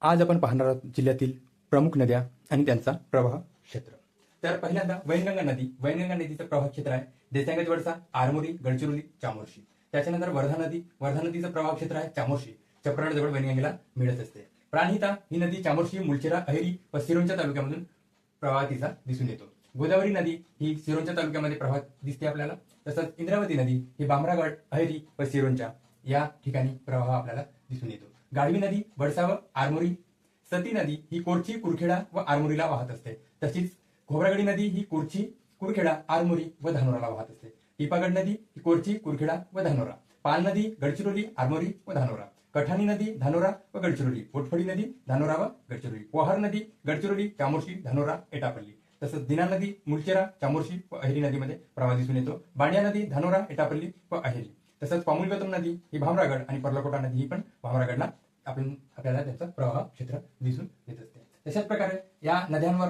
आज आपण पाहणार आहोत जिल्ह्यातील प्रमुख नद्या आणि त्यांचा प्रवाह क्षेत्र. तर पहिल्यांदा वैनगंगा नदी. वैनगंगा नदीचं प्रवाह क्षेत्र आहे. देसांगज वडसा आरमोरी गडचिरोली चामोर्शी. त्याच्यानंतर वर्धा नदी. वर्धा नदीचं प्रवाह क्षेत्र आहे चामोर्शी. चप्रड वैनगंगेला मिळत असते. प्राणहिता ही नदी चामोर्शी मुलचेरा अहेरी व सिरोंच्या तालुक्यामधून प्रवाह तिचा दिसून येतो. गोदावरी नदी ही सिरोंच्या तालुक्यामध्ये प्रवाह दिसते आपल्याला. तसंच इंद्रावती नदी ही बामरागड अहेरी व सिरोंच्या या ठिकाणी प्रवाह आपल्याला दिसून येतो. गाढवी नदी वडसा आरमोरी. सती नदी ही कोरची कुरखेडा व आरमोरीला वाहत असते. तशीच घोबरागडी नदी ही कोरची कुरखेडा आरमोरी व धानोराला वाहत असते. टिपागड नदी ही कोरची कुरखेडा व धानोरा. पाल नदी गडचिरोली आरमोरी व धानोरा. कठाणी नदी धानोरा व गडचिरोली. पोटफडी नदी धानोरा व गडचिरोली. पोहार नदी गडचिरोली चामोर्शी धानोरा एटापल्ली. तसंच दिना नदी मुलचेरा चामोर्शी व अहेरी नदीमध्ये प्रवाह दिसून येतो. बांड्या नदी धानोरा एटापल्ली व अहेरी. तसंच पामुलगतम नदी ही भामरागड आणि पर्लकोटा नदी ही पण भामरागडला आपण आपल्याला त्याचा प्रवाह क्षेत्र दिसून येत असते. तशाच प्रकारे या नद्यांवर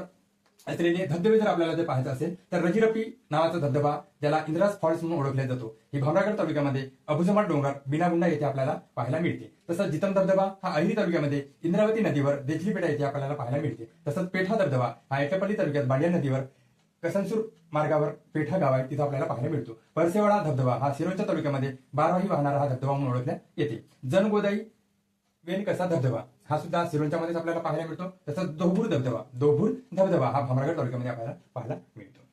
असलेले धबधबे जर आपल्याला जर पाहायचं असेल तर रजिरपी नावाचा धबधबा ज्याला इंद्रास फॉल्स म्हणून ओळखला जातो ही भामरागड तालुक्यामध्ये अभुजमाट डोंगर बिनागुंडा येथे आपल्याला पाहायला मिळते. तसंच जितम धबधबा हा अहिरी तालुक्यामध्ये इंद्रावती नदीवर देचलीपेठा येथे आपल्याला पाहायला मिळते. तसंच पेठा धबधबा हा एटापल्ली तालुक्यात बांडिया नदीवर कसनसूर मार्गावर पेठा गाव आहे तिथं आपल्याला पाहायला मिळतो. परसेवाडा धबधबा हा सिरोंच्या तालुक्यामध्ये बारवाही वाहणारा हा धबधबा म्हणून ओळखला येते. जनगोदाई वेनकसा धबधबा हा सुद्धा सिरोंच्या मध्येच आपल्याला पाहायला मिळतो. तसंच दोभूर धबधबा दोभूर धबधबा हा भामरागड तालुक्यामध्ये आपल्याला पाहायला मिळतो.